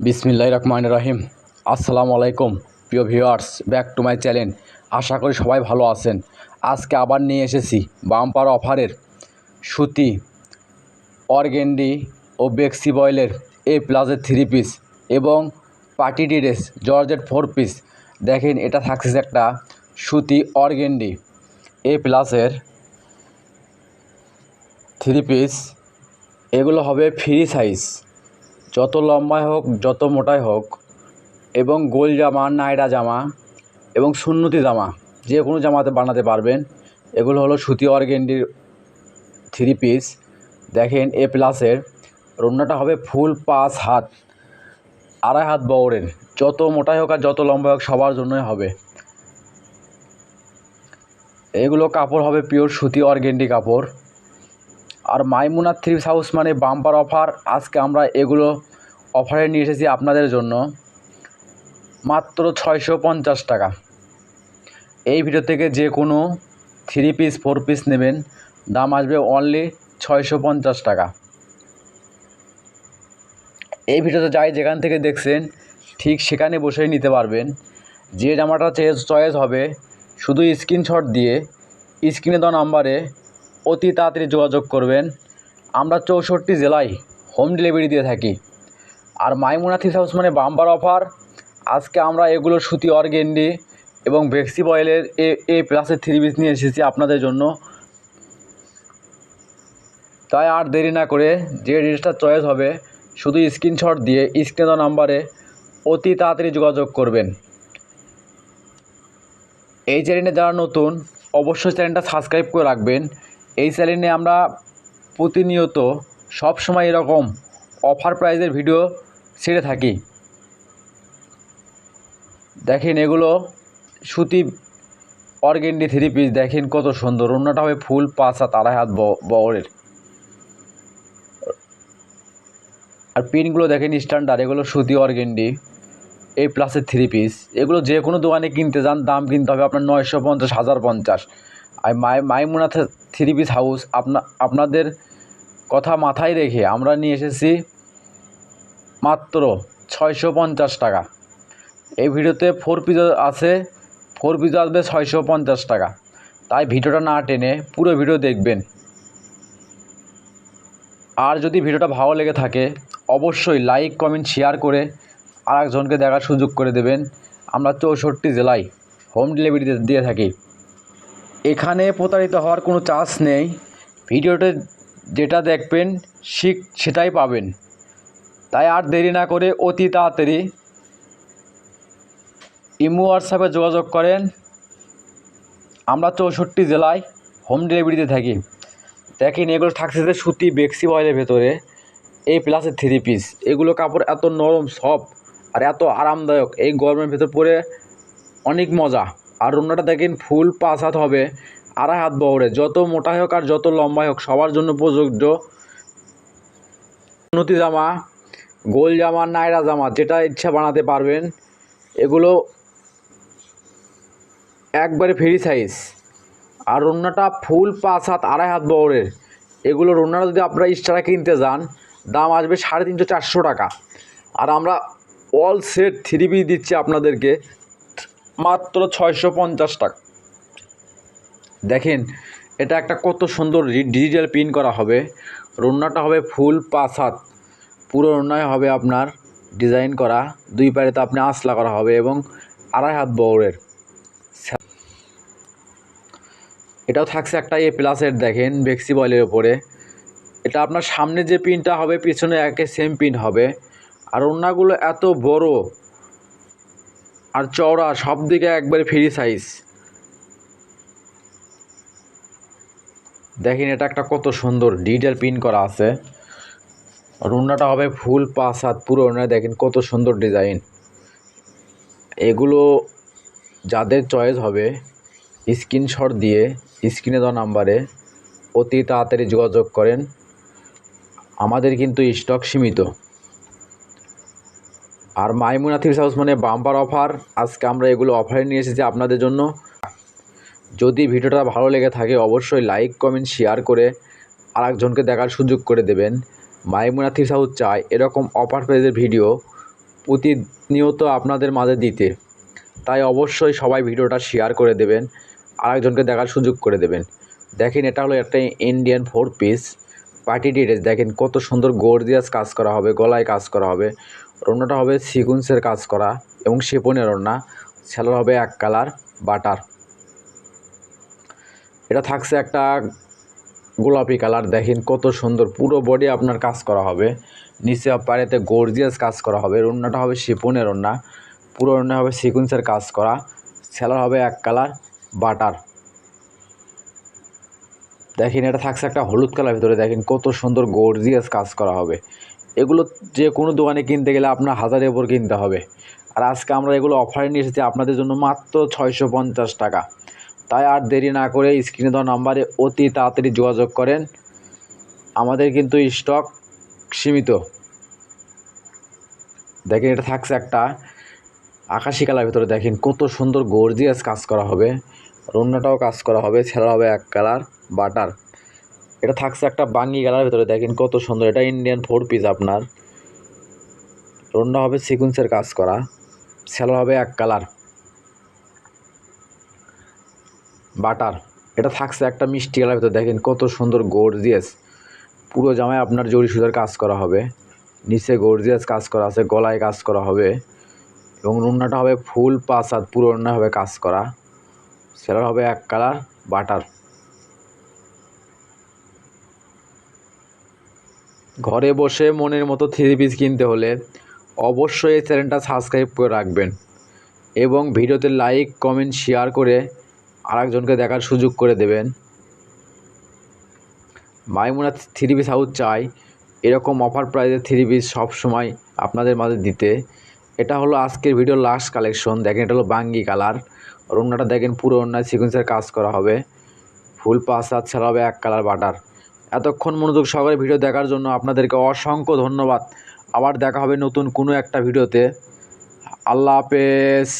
বিসমিল্লাহ রহমান রহিম। আসসালামু আলাইকুম, প্রিয় viewers, back to my channel. আশা করি সবাই ভালো আছেন। আজকে আবার নিয়ে এসেছি বাম্পার অফারের সুতি অর্গেন্ডি ও বেক্সি বয়েলের এ প্লাজের থ্রি পিস এবং party dress, georgette four piece. দেখেন, এটা থাকছে একটা সুতি অর্গেন্ডি এ প্লাসের থ্রি পিস। এগুলো হবে ফ্রি সাইজ। যত লম্বায় হোক, যত মোটাই হোক, এবং গোল জামা নায়রা জামা, এবং সুন্নতি জামা, যে কোনো জামাতে বানাতে পারবেন। এগুলো হলো সুতি অর্গেন্ডির থ্রি পিস। দেখেন এ প্লাসের রন্নাটা হবে ফুল পাঁচ হাত, আড়াই হাত বহরের। যত মোটাই হোক আর যত লম্বা হোক, সবার জন্যই হবে। এগুলো কাপড় হবে পিওর সুতি অর্গেন্ডি কাপড়। আর মাইমুনা থ্রি হাউস মানে বাম্পার অফার, আজকে আমরা এগুলো অফারে নিয়ে এসেছি আপনাদের জন্য। মাত্র ছয়শো পঞ্চাশ টাকা। এই ভিডিও থেকে যে কোনো থ্রি পিস, ফোর পিস নেবেন। দাম আসবে অনলি ছয়শো পঞ্চাশ টাকা। এই ভিডিওতে যাই যেখান থেকে দেখছেন, ঠিক সেখানে বসেই নিতে পারবেন। যে জামাটা চয়েস হবে, শুধু স্ক্রিনশট দিয়ে স্ক্রিনে দেওয়া নাম্বারে অতি তাড়াতাড়ি যোগাযোগ করবেন। আমরা চৌষট্টি জেলায় হোম ডেলিভারি দিয়ে থাকি। আর মাইমুনা থ্রি হাউস মানে বাম্পার অফার আজকে আমরা এগুলো সুতি অর্গেন্ডি এবং ভেক্সি বয়েলের এ এ প্লাসের থ্রি পিস নিয়ে এসেছি আপনাদের জন্য। তাই আর দেরি না করে যে ড্রেসটা চয়েস হবে, শুধু স্ক্রিনশট দিয়ে স্ক্রিনে নাম্বারে অতি তাড়াতাড়ি যোগাযোগ করবেন। এই চ্যানেলে যারা নতুন, অবশ্যই চ্যানেলটা সাবস্ক্রাইব করে রাখবেন। এই চ্যানেলে আমরা প্রতিনিয়ত সব সময় এরকম অফার প্রাইজের ভিডিও ছেড়ে থাকি। দেখেন এগুলো সুতি অর্গেন্ডি থ্রি পিস দেখেন কত সুন্দর। অন্যটা হবে ফুল পাঁচ আড়াই হাত ব- বহরের। আর পিনগুলো দেখেন স্ট্যান্ডার্ড এগুলো সুতি অর্গেন্ডি এই প্লাসের থ্রি পিস এগুলো যে কোনো দোকানে কিনতে যান, দাম কিনতে হবে আপনার নয়শো পঞ্চাশ, হাজার পঞ্চাশ। আর মাই মাইমুনা থ্রি পিস হাউস আপনা, আপনাদের কথা মাথায় রেখে আমরা নিয়ে এসেছি মাত্র ছয়শো পঞ্চাশ টাকা। এই ভিডিওতে ফোর পিস আছে ফোর পিস আসবে ছয়শো পঞ্চাশ টাকা। তাই ভিডিওটা না টেনে পুরো ভিডিও দেখবেন। আর যদি ভিডিওটা ভালো লেগে থাকে, অবশ্যই লাইক কমেন্ট শেয়ার করে আর একজনকে দেখার সুযোগ করে দেবেন। আমরা চৌষট্টি জেলায় হোম ডেলিভারি দিয়ে থাকি। এখানে প্রতারিত হওয়ার কোনো চান্স নেই। ভিডিওতে যেটা দেখবেন, শিখ সেটাই পাবেন। তাই আর দেরি না করে অতি তাড়াতাড়ি ইমো হোয়াটসঅ্যাপে যোগাযোগ করেন। আমরা চৌষট্টি জেলায় হোম ডেলিভারিতে থাকি। দেখেন, এগুলো থাকছে যে সুতি বেক্সি বয়েলের ভেতরে। এই প্লাসের থ্রি পিস এগুলো কাপড় এত নরম সফট আর এত আরামদায়ক। এই গরমের ভেতর পরে অনেক মজা। আর রুমনাটা দেখেন ফুল পাঁচ হাত হবে, আড়াই হাত বহরে। যত মোটা হোক আর যত লম্বাই হোক, সবার জন্য প্রযোজ্য উন্নতি জামা, গোল জামা, নায়রা জামা, যেটা ইচ্ছা বানাতে পারবেন। এগুলো একবারে ফ্রি সাইজ আর রুমনাটা ফুল পাঁচ হাত, আড়াই হাত বহরের এগুলো রুমনাটা যদি আপনারা ইস্টারা কিনতে যান, দাম আসবে সাড়ে তিনশো চারশো টাকা। আর আমরা অল সেট থ্রি পিস দিচ্ছি আপনাদেরকে। মাত্র ছয়শো পঞ্চাশ টাকা। দেখেন, এটা একটা কত সুন্দর ডিজিটাল প্রিন্ট করা হবে। রন্নাটা হবে ফুল পাঁচ হাত। পুরো রন্নায় হবে আপনার ডিজাইন করা। দুই পায়েতে আপনি আঁচলা করা হবে এবং আড়াই হাত বহরের। এটাও থাকছে একটা এ প্লাসের দেখেন বেক্সি বয়েলের ওপরে এটা আপনার সামনে যে পিনটা হবে, পিছনে একে সেম পিন হবে। আর ওড়নাগুলো এত বড় আর চওড়া সব দিকে একবারে ফ্রি সাইজ দেখেন এটা একটা কত সুন্দর ডিটেল পিন করা আছে। আর রুন্নাটা হবে ফুল পাঁচ হাত পুরো ওড়নায় দেখেন কত সুন্দর ডিজাইন এগুলো যাদের চয়েস হবে স্ক্রিনশট দিয়ে স্ক্রিনে দেওয়া নাম্বারে অতি তাড়াতাড়ি যোগাযোগ করেন। আমাদের কিন্তু স্টক সীমিত। আর মাইমুনা থ্রিস হাউস মানে বাম্পার অফার। আজকে আমরা এগুলো অফারে নিয়ে এসেছি আপনাদের জন্য। যদি ভিডিওটা ভালো লেগে থাকে, অবশ্যই লাইক, কমেন্ট, শেয়ার করে আর একজনকে দেখার সুযোগ করে দেবেন। মাইমুনা থ্রিস হাউস চায় এরকম অফার প্রাইজের ভিডিও প্রতিনিয়ত আপনাদের মাঝে দিতে। তাই অবশ্যই সবাই ভিডিওটা শেয়ার করে দেবেন, আরেকজনকে দেখার সুযোগ করে দেবেন। দেখেন, এটা হলো একটা Indian four piece party dress দেখেন, কত সুন্দর গর্জিয়াস কাজ করা হবে, গলায় কাজ করা হবে। ওড়নাটা হবে সিকুন্সের কাজ করা এবং শিপনের ওড়না সেলার হবে এক কালার বাটার। এটা থাকছে একটা গোলাপি কালার, দেখেন কত সুন্দর। পুরো বডি আপনার কাজ করা হবে। নিচে পাড়েতে গর্জিয়াস কাজ করা হবে। ওড়নাটা হবে শিপনের ওড়না পুরো ওড়না হবে সিকুন্সের কাজ করা। সেলার হবে এক কালার বাটার। দেখেন এটা থাকছে একটা হলুদ কালার ভিতরে। দেখেন কত সুন্দর গর্জিয়াস কাজ করা হবে। এগুলো যে কোনো দোকানে কিনতে গেলে আপনার হাজারের ওপর কিনতে হবে। আর আজকে আমরা এগুলো অফারে নিয়ে এসেছি আপনাদের জন্য মাত্র ছয়শো পঞ্চাশ টাকা। তাই আর দেরি না করে স্ক্রিনে দেওয়া নাম্বারে অতি তাড়াতাড়ি যোগাযোগ করেন। আমাদের কিন্তু স্টক সীমিত। দেখেন এটা থাকছে একটা আকাশি কালার ভিতরে দেখেন কত সুন্দর গর্জিয়াস কাজ করা হবে। রুন্নাটাও কাজ করা হবে, ছেঁড়া হবে এক কালার বাটার এটা থাকছে একটা বাঙ্গি কালার ভিতরে, দেখেন কত সুন্দর। এটা ইন্ডিয়ান ফোর পিস আপনার। রন্না হবে সিকুন্সের কাজ করা। সেলার হবে এক কালার বাটার এটা থাকছে একটা মিষ্টি কালার ভিতরে, দেখেন কত সুন্দর গর্জিয়াস পুরো জামায় আপনার জড়ি সুতার কাজ করা হবে। নিচে গর্জিয়াস কাজ করা আছে, গলায় কাজ করা হবে। এবং রুন্নাটা হবে ফুল হাত, পুরো রুন্না হবে কাজ করা। সেলার হবে এক কালার বাটার ঘরে বসে মনের মতো থ্রি পিস কিনতে হলে অবশ্যই এই চ্যানেলটা সাবস্ক্রাইব করে রাখবেন এবং ভিডিওতে লাইক কমেন্ট শেয়ার করে আরেকজনকে দেখার সুযোগ করে দেবেন। মাইমুনা থ্রি পিস হাউস চাই, এরকম অফার প্রাইসে থ্রি পিস সবসময় আপনাদের মাঝে দিতে। এটা হলো আজকের ভিডিওর লাস্ট কালেকশন দেখেন এটা হলো বাঙ্গি কালার ওড়নাটা দেখেন পুরো অন্যায় সিকুয়েন্সের কাজ করা হবে। ফুল পাঁচ হাত ছাড়া হবে এক কালার বাটার এতক্ষণ মনোযোগ সহকারে ভিডিও দেখার জন্য আপনাদেরকে অসংখ্য ধন্যবাদ। আবার দেখা হবে নতুন কোনো একটা ভিডিওতে। আল্লাহ হাফেজ।